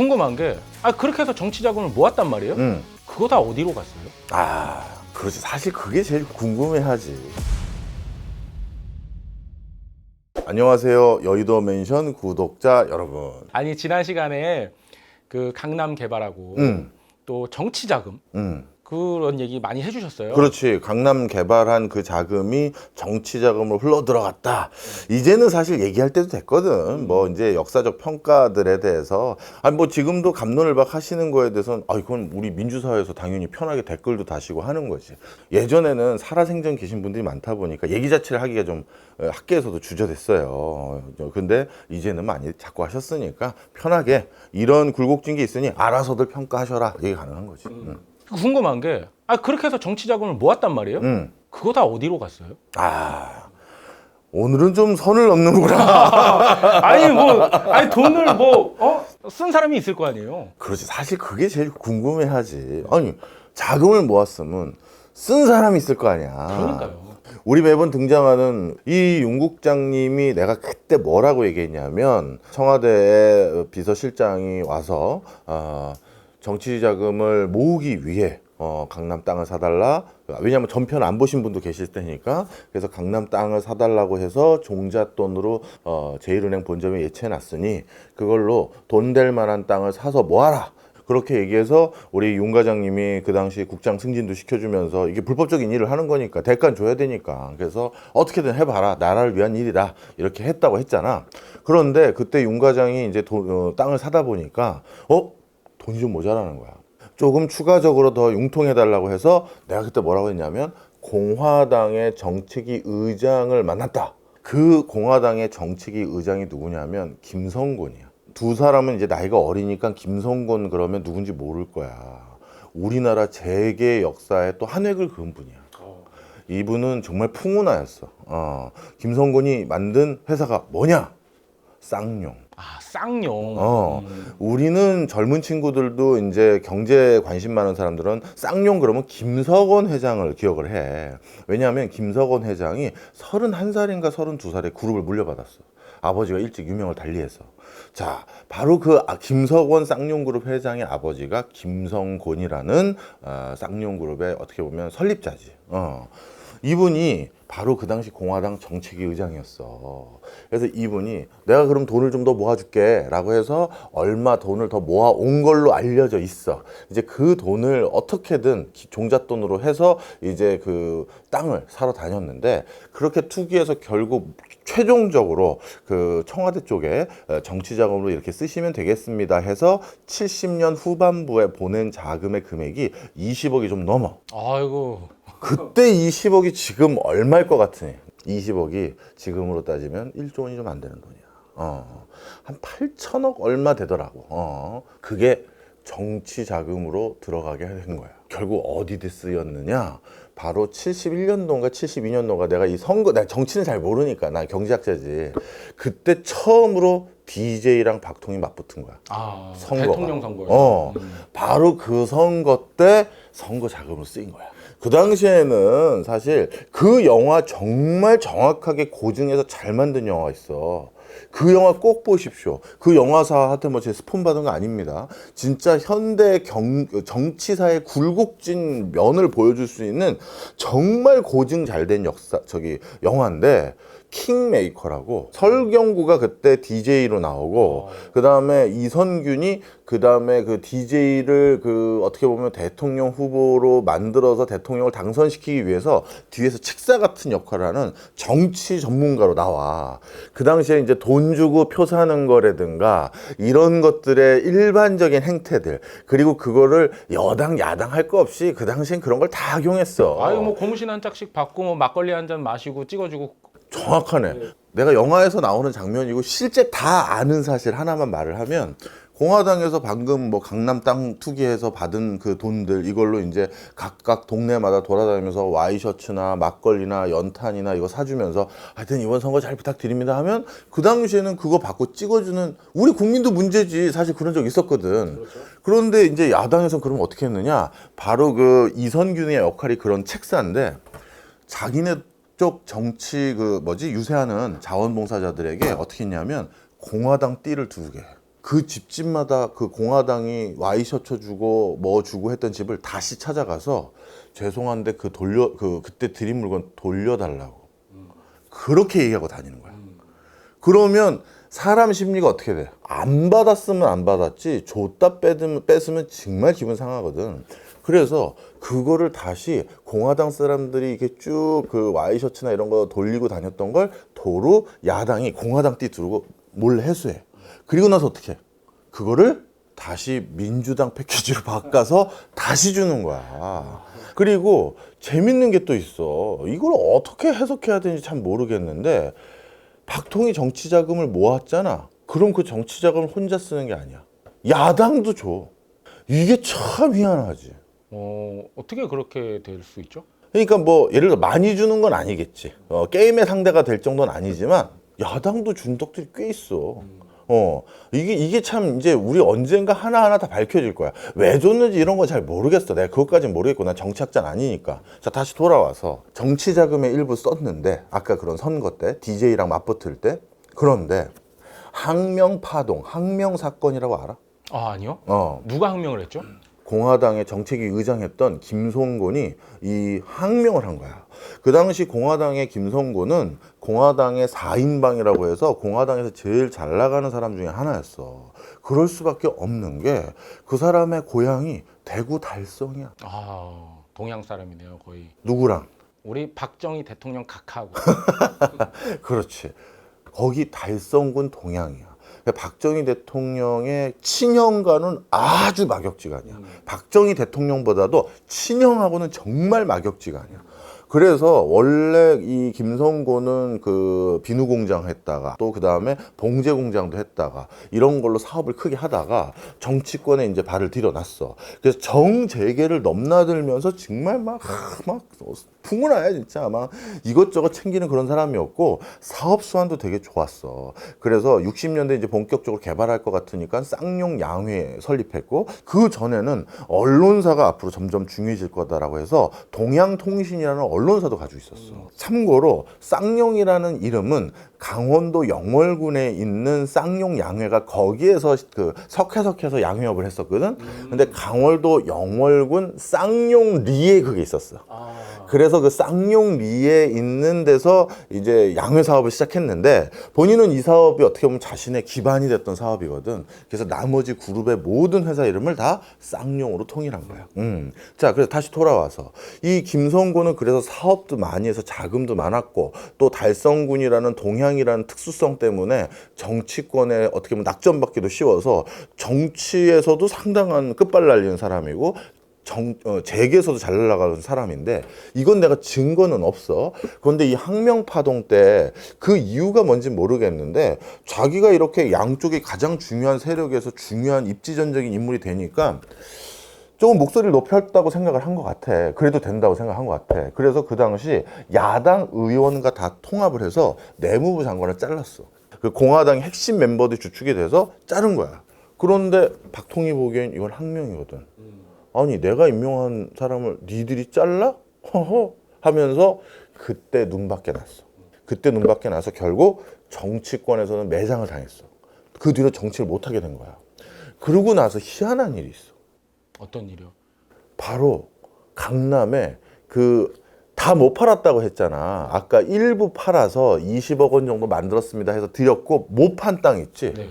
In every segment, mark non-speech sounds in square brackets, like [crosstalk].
궁금한 게, 아 그렇게 해서 정치 자금을 모았단 말이에요? 음. 그거 다 어디로 갔어요? 아, 그렇지. 사실 그게 제일 궁금해하지. 안녕하세요. 여의도 맨션 구독자 여러분. 아니 지난 시간에 그 강남 개발하고 음, 또 정치 자금 음. 그런 얘기 많이 해주셨어요. 그렇지. 강남 개발한 그 자금이 정치 자금으로 흘러 들어갔다. 이제는 사실 얘기할 때도 됐거든. 뭐 이제 역사적 평가들에 대해서 아니 뭐 지금도 감론을박 하시는 거에 대해서는 아 이건 우리 민주사회에서 당연히 편하게 댓글도 다시고 하는 거지. 예전에는 살아생전 계신 분들이 많다 보니까 얘기 자체를 하기가 좀 어, 학계에서도 주저됐어요. 어, 근데 이제는 많이 자꾸 하셨으니까 편하게 이런 굴곡진 게 있으니 알아서들 평가하셔라. 이게 가능한 거지. 음. 궁금한 게, 아 그렇게 해서 정치 자금을 모았단 말이에요? 음. 그거 다 어디로 갔어요? 아 오늘은 좀 선을 넘는구나. [laughs] 아니 뭐, 아니 돈을 뭐, 어? 쓴 사람이 있을 거 아니에요? 그렇지 사실 그게 제일 궁금해하지. 아니 자금을 모았으면 쓴 사람이 있을 거 아니야. 그러니까요. 우리 매번 등장하는 이 윤국장님이 내가 그때 뭐라고 얘기했냐면 청와대의 비서실장이 와서 어, 정치 자금을 모으기 위해 어, 강남 땅을 사달라. 왜냐하면 전편 안 보신 분도 계실 테니까. 그래서 강남 땅을 사달라고 해서 종잣돈으로 어, 제일은행 본점에 예치해놨으니 그걸로 돈 될 만한 땅을 사서 모아라. 그렇게 얘기해서 우리 윤 과장님이 그 당시 국장 승진도 시켜주면서 이게 불법적인 일을 하는 거니까 대가는 줘야 되니까 그래서 어떻게든 해봐라 나라를 위한 일이다 이렇게 했다고 했잖아 그런데 그때 윤 과장이 이제 돈, 어, 땅을 사다 보니까 어 돈이 좀 모자라는 거야 조금 추가적으로 더 융통해 달라고 해서 내가 그때 뭐라고 했냐면 공화당의 정책위 의장을 만났다 그 공화당의 정책위 의장이 누구냐면 김성곤이야 두 사람은 이제 나이가 어리니까 김성곤 그러면 누군지 모를 거야. 우리나라 재계 역사에 또 한 획을 그은 분이야. 이분은 정말 풍운하였어. 어, 김성곤이 만든 회사가 뭐냐? 쌍용. 아 쌍용. 어, 음. 우리는 젊은 친구들도 이제 경제에 관심 많은 사람들은 쌍용 그러면 김석원 회장을 기억을 해. 왜냐하면 김석원 회장이 31살인가 32살에 그룹을 물려받았어. 아버지가 일찍 유명을 달리해서. 자, 바로 그 아, 김석원 쌍용그룹 회장의 아버지가 김성곤이라는 어, 쌍용그룹의 어떻게 보면 설립자지. 어. 이분이 바로 그 당시 공화당 정책위 의장이었어. 그래서 이분이 내가 그럼 돈을 좀 더 모아줄게 라고 해서 얼마 돈을 더 모아온 걸로 알려져 있어. 이제 그 돈을 어떻게든 기- 종잣돈으로 해서 이제 그 땅을 사러 다녔는데 그렇게 투기해서 결국 최종적으로 그 청와대 쪽에 어, 정치 자금으로 이렇게 쓰시면 되겠습니다 해서 70년 후반부에 보낸 자금의 금액이 20억이 좀 넘어. 아이고. 그때 20억이 지금 얼마일 것 같으니? 20억이 지금으로 따지면 1조 원이 좀 안 되는 돈이야. 어. 한 8천억 얼마 되더라고. 어. 그게 정치 자금으로 들어가게 된 거야. 결국 어디에 쓰였느냐? 바로 71년도인가 72년도인가 내가 이 선거, 내가 정치는 잘 모르니까 나 경제학자지. 그때 처음으로 DJ랑 박통이 맞붙은 거야. 아 선거가. 대통령 선거. 어, 바로 그 선거 때 선거 자금으로 쓰인 거야. 그 당시에는 사실 그 영화 정말 정확하게 고증해서 잘 만든 영화 있어. 그 영화 꼭 보십시오. 그 영화사한테 뭐 제 스폰 받은 거 아닙니다. 진짜 현대 경, 정치사의 굴곡진 면을 보여줄 수 있는 정말 고증 잘 된 역사, 저기 영화인데, 킹메이커라고 설경구가 그때 DJ로 나오고 그 다음에 이선균이 그 다음에 그 DJ를 그 어떻게 보면 대통령 후보로 만들어서 대통령을 당선시키기 위해서 뒤에서 책사 같은 역할을 하는 정치 전문가로 나와. 그 당시에 이제 돈 주고 표 사는 거라든가 이런 것들의 일반적인 행태들 그리고 그거를 여당 야당 할 거 없이 그 당시엔 그런 걸 다 악용했어. 아유 뭐 고무신 한 짝씩 받고 뭐 막걸리 한 잔 마시고 찍어주고 정확하네. 내가 영화에서 나오는 장면이고 실제 다 아는 사실 하나만 말을 하면 공화당에서 방금 뭐 강남 땅 투기해서 받은 그 돈들 이걸로 이제 각각 동네마다 돌아다니면서 와이셔츠나 막걸리나 연탄이나 이거 사주면서 하여튼 이번 선거 잘 부탁드립니다 하면 그 당시에는 그거 받고 찍어주는 우리 국민도 문제지 사실 그런 적 있었거든. 그런데 이제 야당에서는 그러면 어떻게 했느냐 바로 그 이선균의 역할이 그런 책사인데 자기네 쪽 정치 그 뭐지 유세하는 자원봉사자들에게 어떻게 했냐면 공화당 띠를 두개 그 집집마다 그 공화당이 와이셔츠 주고 뭐 주고 했던 집을 다시 찾아가서 죄송한데 그 돌려 그 그때 드린 물건 돌려달라고 그렇게 얘기하고 다니는 거야. 그러면 사람 심리가 어떻게 돼? 안 받았으면 안 받았지 줬다 뺏으면, 뺏으면 정말 기분 상하거든. 그래서 그거를 다시 공화당 사람들이 이렇게 쭉 그 와이셔츠나 이런 거 돌리고 다녔던 걸 도로 야당이 공화당 띠 두르고 몰래 해소해. 그리고 나서 어떻게? 해? 그거를 다시 민주당 패키지로 [laughs] 바꿔서 다시 주는 거야. 그리고 재밌는 게 또 있어. 이걸 어떻게 해석해야 되는지 참 모르겠는데 박통희 정치 자금을 모았잖아. 그럼 그 정치 자금을 혼자 쓰는 게 아니야. 야당도 줘. 이게 참 희한하지. 어, 어떻게 그렇게 될 수 있죠? 그러니까 뭐 예를 들어 많이 주는 건 아니겠지. 어, 게임의 상대가 될 정도는 아니지만 야당도 준 덕들이 꽤 있어. 어 이게 이게 참 이제 우리 언젠가 하나 하나 다 밝혀질 거야. 왜 줬는지 이런 거잘 모르겠어. 내가 그것까진 모르겠고 난 정치학자는 아니니까. 자 다시 돌아와서 정치 자금의 일부 썼는데 아까 그런 선거 때 DJ랑 맞붙을 때 그런데 항명 파동, 항명 사건이라고 알아? 아, 아니요. 어 누가 항명을 했죠? 공화당의 정책위 의장했던 김송곤이 이 항명을 한 거야. 그 당시 공화당의 김송곤은 공화당의 4인방이라고 해서 공화당에서 제일 잘 나가는 사람 중에 하나였어. 그럴 수밖에 없는 게 그 사람의 고향이 대구 달성이야. 아, 동양 사람이네요, 거의. 누구랑? 우리 박정희 대통령 각하고. [laughs] 그렇지. 거기 달성군 동양이야. 그러니까 박정희 대통령의 친형과는 아주 막역지간이야. 박정희 대통령보다도 친형하고는 정말 막역지간이야. 그래서 원래 이 김성곤은 그 비누 공장 했다가 또 그 다음에 봉제 공장도 했다가 이런 걸로 사업을 크게 하다가 정치권에 이제 발을 들여놨어. 그래서 정재계를 넘나들면서 정말 막, 막 풍운하야 진짜 막 이것저것 챙기는 그런 사람이었고 사업 수완도 되게 좋았어. 그래서 60년대 이제 본격적으로 개발할 것 같으니까 쌍용 양회 설립했고 그 전에는 언론사가 앞으로 점점 중요해질 거다라고 해서 동양통신이라는 사도 가지고 있었어. 참고로 쌍용이라는 이름은 강원도 영월군에 있는 쌍용 양회가 거기에서 그 석회석해서 양회업을 했었거든. 근데 강원도 영월군 쌍용리에 그게 있었어. 그래서 그 쌍용리에 있는 데서 이제 양회 사업을 시작했는데 본인은 이 사업이 어떻게 보면 자신의 기반이 됐던 사업이거든. 그래서 나머지 그룹의 모든 회사 이름을 다 쌍용으로 통일한 거야. 음. 자, 그래서 다시 돌아와서 이 김성곤은 그래서 사업도 많이 해서 자금도 많았고 또 달성군이라는 동 향이라는 특수성 때문에 정치권에 어떻게 보면 낙점받기도 쉬워서 정치에서도 상당한 끝발 날리는 사람이고 정, 어, 재계에서도 잘 날아가는 사람인데 이건 내가 증거는 없어. 그런데 이 항명파동 때 그 이유가 뭔지 모르겠는데 자기가 이렇게 양쪽에 가장 중요한 세력에서 중요한 입지전적인 인물이 되니까 조금 목소리를 높였다고 생각을 한 것 같아. 그래도 된다고 생각한 것 같아. 그래서 그 당시 야당 의원과 다 통합을 해서 내무부 장관을 잘랐어. 그 공화당의 핵심 멤버들이 주축이 돼서 자른 거야. 그런데 박통희 보기엔 이건 항명이거든. 아니 내가 임명한 사람을 니들이 잘라? 허허 하면서 그때 눈밖에 났어. 그때 눈밖에 나서 결국 정치권에서는 매장을 당했어. 그 뒤로 정치를 못하게 된 거야. 그러고 나서 희한한 일이 있어. 어떤 일이요? 바로 강남에 그 다 못 팔았다고 했잖아. 아까 일부 팔아서 20억 원 정도 만들었습니다 해서 드렸고 못 판 땅 있지. 네.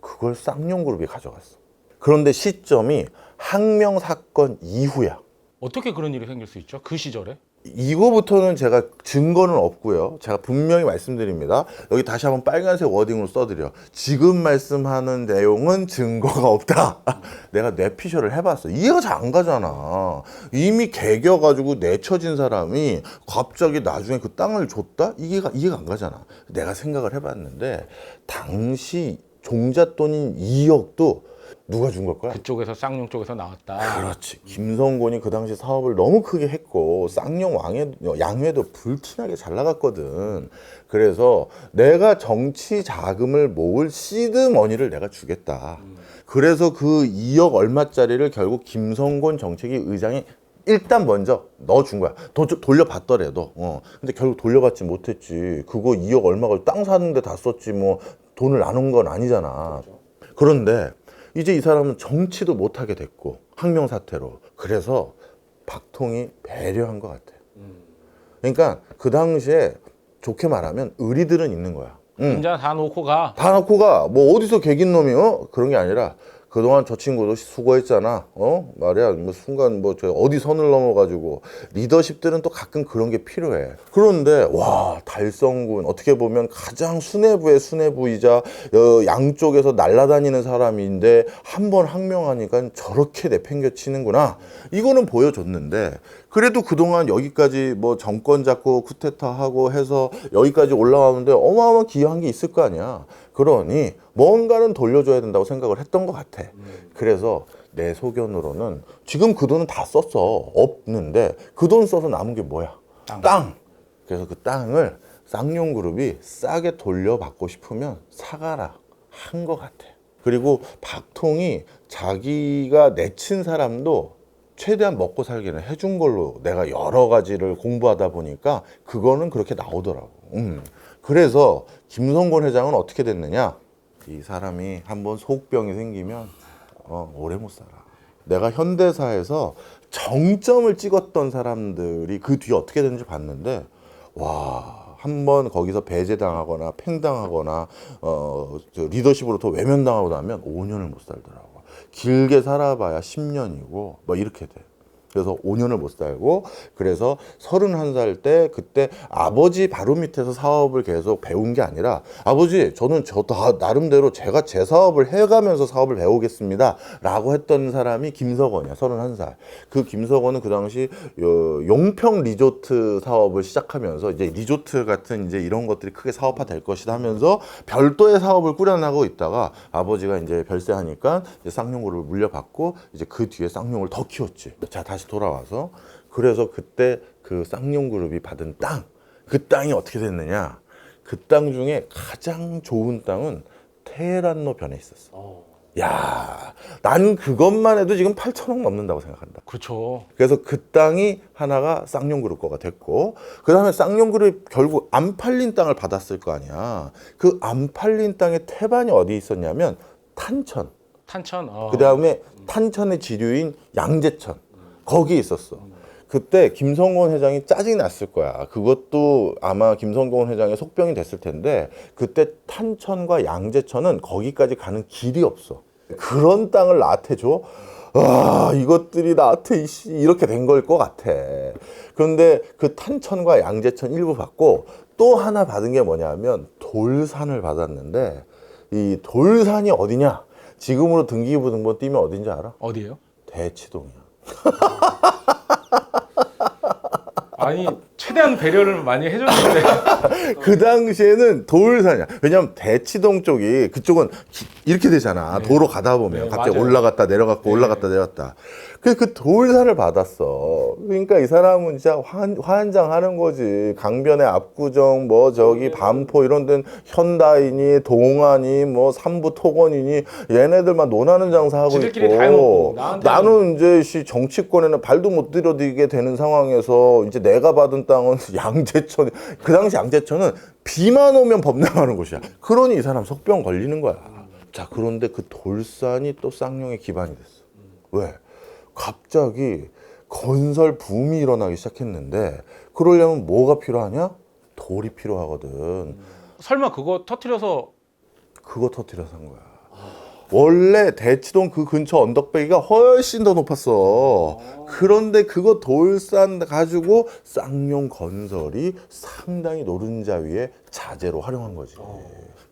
그걸 쌍용그룹이 가져갔어. 그런데 시점이 항명 사건 이후야. 어떻게 그런 일이 생길 수 있죠? 그 시절에? 이거부터는 제가 증거는 없고요. 제가 분명히 말씀드립니다. 여기 다시 한번 빨간색 워딩으로 써드려. 지금 말씀하는 내용은 증거가 없다. [laughs] 내가 뇌피셜을 해봤어. 이해가 잘 안 가잖아. 이미 개겨가지고 내쳐진 사람이 갑자기 나중에 그 땅을 줬다? 이해가, 이해가 안 가잖아. 내가 생각을 해봤는데, 당시 종잣돈인 2억도 누가 준걸 거야? 그쪽에서 쌍용 쪽에서 나왔다. 그렇지. 김성곤이 그 당시 사업을 너무 크게 했고 쌍용 왕회 양회도 불티나게 잘 나갔거든. 그래서 내가 정치 자금을 모을 시드 머니를 내가 주겠다. 그래서 그 2억 얼마짜리를 결국 김성곤 정책위 의장이 일단 먼저 넣어준 거야. 도, 돌려받더라도. 어. 근데 결국 돌려받지 못했지. 그거 2억 얼마가 땅 사는데 다 썼지 뭐 돈을 나눈 건 아니잖아. 그런데 이제 이 사람은 정치도 못하게 됐고 항명 사태로 그래서 박통이 배려한 것 같아. 그러니까 그 당시에 좋게 말하면 의리들은 있는 거야. 응. 인자 다 놓고 가. 다 놓고 가. 뭐 어디서 개긴 놈이 어? 그런 게 아니라 그동안 저 친구도 수고했잖아. 어? 말이야. 뭐 순간 뭐 저 어디 선을 넘어 가지고 리더십들은 또 가끔 그런 게 필요해. 그런데 와, 달성군 어떻게 보면 가장 수뇌부의 수뇌부이자 어, 양쪽에서 날아다니는 사람인데 한 번 항명하니까 저렇게 내팽겨치는구나. 이거는 보여줬는데 그래도 그동안 여기까지 뭐 정권 잡고 쿠데타하고 해서 여기까지 올라왔는데 어마어마한 기여한 게 있을 거 아니야. 그러니 뭔가는 돌려줘야 된다고 생각을 했던 것 같아. 그래서 내 소견으로는 지금 그 돈은 다 썼어. 없는데 그 돈 써서 남은 게 뭐야? 땅. 그래서 그 땅을 쌍용그룹이 싸게 돌려받고 싶으면 사가라 한 것 같아. 그리고 박통이 자기가 내친 사람도 최대한 먹고 살기는 해준 걸로 내가 여러 가지를 공부하다 보니까 그거는 그렇게 나오더라고. 음. 그래서 김성곤 회장은 어떻게 됐느냐? 이 사람이 한번 속병이 생기면 어, 오래 못 살아. 내가 현대사에서 정점을 찍었던 사람들이 그 뒤에 어떻게 됐는지 봤는데 와. 한 번 거기서 배제당하거나 팽당하거나 어, 저 리더십으로 더 외면당하고 나면 5년을 못 살더라고. 길게 살아봐야 10년이고 뭐 이렇게 돼. 그래서 5년을 못 살고 그래서 31살 때 그때 아버지 바로 밑에서 사업을 계속 배운 게 아니라 아버지 저는 저 다 나름대로 제가 제 사업을 해가면서 사업을 배우겠습니다 라고 했던 사람이 김석원이야 31살 그 김석원은 그 당시 요- 용평 리조트 사업을 시작하면서 이제 리조트 같은 이제 이런 것들이 크게 사업화 될 것이다 하면서 별도의 사업을 꾸려나가고 있다가 아버지가 이제 별세하니까 이제 쌍용구를 물려받고 이제 그 뒤에 쌍용을 더 키웠지. 자 다시 돌아와서 그래서 그때 그 쌍용그룹이 받은 땅, 그 땅이 어떻게 됐느냐? 그 땅 중에 가장 좋은 땅은 테헤란로 변에 있었어. 야, 난 그것만 해도 지금 8천억 넘는다고 생각한다. 그렇죠. 그래서 그 땅이 하나가 쌍용그룹 거가 됐고 그 다음에 쌍용그룹 결국 안 팔린 땅을 받았을 거 아니야. 그 안 팔린 땅의 태반이 어디 있었냐면 탄천. 탄천. 어. 그 다음에 탄천의 지류인 양재천 거기 있었어. 그때 김성곤 회장이 짜증이 났을 거야. 그것도 아마 김성곤 회장의 속병이 됐을 텐데 그때 탄천과 양재천은 거기까지 가는 길이 없어. 그런 땅을 나한테 줘? 아, 이것들이 나한테 이씨 이렇게 된 걸 것 같아. 그런데 그 탄천과 양재천 일부 받고 또 하나 받은 게 뭐냐면 돌산을 받았는데 이 돌산이 어디냐? 지금으로 등기부 등본 띄면 어딘지 알아? 어디예요? 대치동이야. [laughs] 아니 최대한 배려를 많이 해줬는데 [laughs] 그 당시에는 돌산이야. 왜냐면 대치동 쪽이 그쪽은 기- 이렇게 되잖아. 도로 가다 보면 네, 갑자기 맞아요. 올라갔다 내려갔고 네. 올라갔다 내려갔다. 그래서 그 돌산을 받았어. 그러니까 이 사람은 진짜 환, 환장하는 거지. 강변의 압구정, 뭐 저기 반포 이런 데는 현다이니 동안이 뭐 삼부 토건이니 얘네들만 논하는 장사하고 지들끼리 있고 다 해먹고 나한테는- 나는 이제 시 정치권에는 발도 못 들여대게 되는 상황에서 이제 내가 받은 땅은 [laughs] 양재천 그 당시 양재천은 비만 오면 범람하는 곳이야. 그러니 이 사람 속병 걸리는 거야. 자 그런데 그 돌산이 또 쌍용의 기반이 됐어. 왜? 갑자기 건설 붐이 일어나기 시작했는데 그러려면 뭐가 필요하냐? 돌이 필요하거든. 설마 그거 터트려서 그거 터뜨려서 한 거야. 원래 대치동 그 근처 언덕배기가 훨씬 더 높았어. 그런데 그거 돌산 가지고 쌍용 건설이 상당히 노른자 위에 자재로 활용한 거지.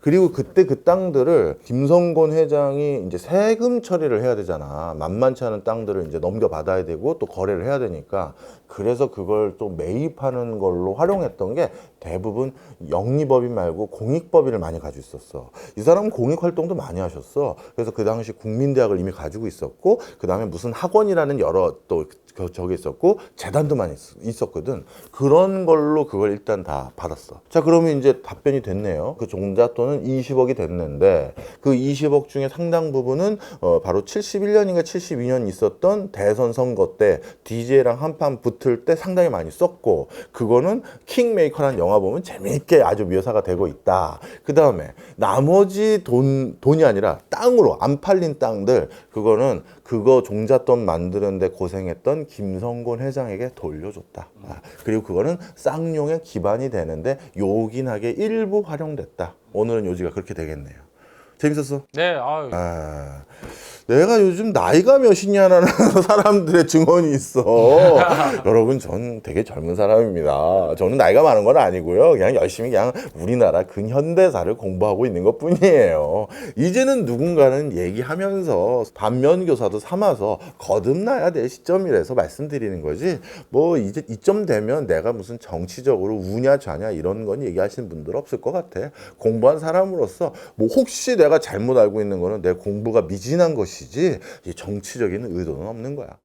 그리고 그때 그 땅들을 김성곤 회장이 이제 세금 처리를 해야 되잖아. 만만치 않은 땅들을 이제 넘겨받아야 되고 또 거래를 해야 되니까 그래서 그걸 또 매입하는 걸로 활용했던 게 대부분 영리법인 말고 공익법인을 많이 가지고 있었어. 이 사람은 공익 활동도 많이 하셨어. 그래서 그 당시 국민대학을 이미 가지고 있었고 그 다음에 무슨 학원이라는 여러 또 그- 저기 있었고 재단도 많이 있- 있었거든. 그런 걸로 그걸 일단 다 받았어. 자 그러면 이제 답변이 됐네요. 그 종잣돈은 20억이 됐는데 그 20억 중에 상당 부분은 어, 바로 71년인가 72년 있었던 대선 선거 때 DJ랑 한판 붙을 때 상당히 많이 썼고 그거는 킹메이커라는 영화 보면 재미있게 아주 묘사가 되고 있다. 그 다음에 나머지 돈 돈이 아니라 땅으로 안 팔린 땅들 그거는 그거 종잣돈 만드는데 고생했던 김성곤 회장에게 돌려줬다. 아, 그리고 그거는 쌍용의 기반이 되는데 요긴하게 일부 활용됐다. 오늘은 요지가 그렇게 되겠네요. 재밌었어? 네, 아유. 아, 내가 요즘 나이가 몇이냐라는 [laughs] 사람들의 증언이 있어. [laughs] 여러분, 전 되게 젊은 사람입니다. 저는 나이가 많은 건 아니고요. 그냥 열심히 그냥 우리나라 근현대사를 공부하고 있는 것 뿐이에요. 이제는 누군가는 얘기하면서 반면교사도 삼아서 거듭나야 될 시점이라서 말씀드리는 거지. 뭐 이제 이점 되면 내가 무슨 정치적으로 우냐 좌냐 이런 건 얘기하시는 분들 없을 것 같아. 공부한 사람으로서 뭐 혹시 내가 잘못 알고 있는 거는 내 공부가 미진한 것이지 이 정치적인 의도는 없는 거야.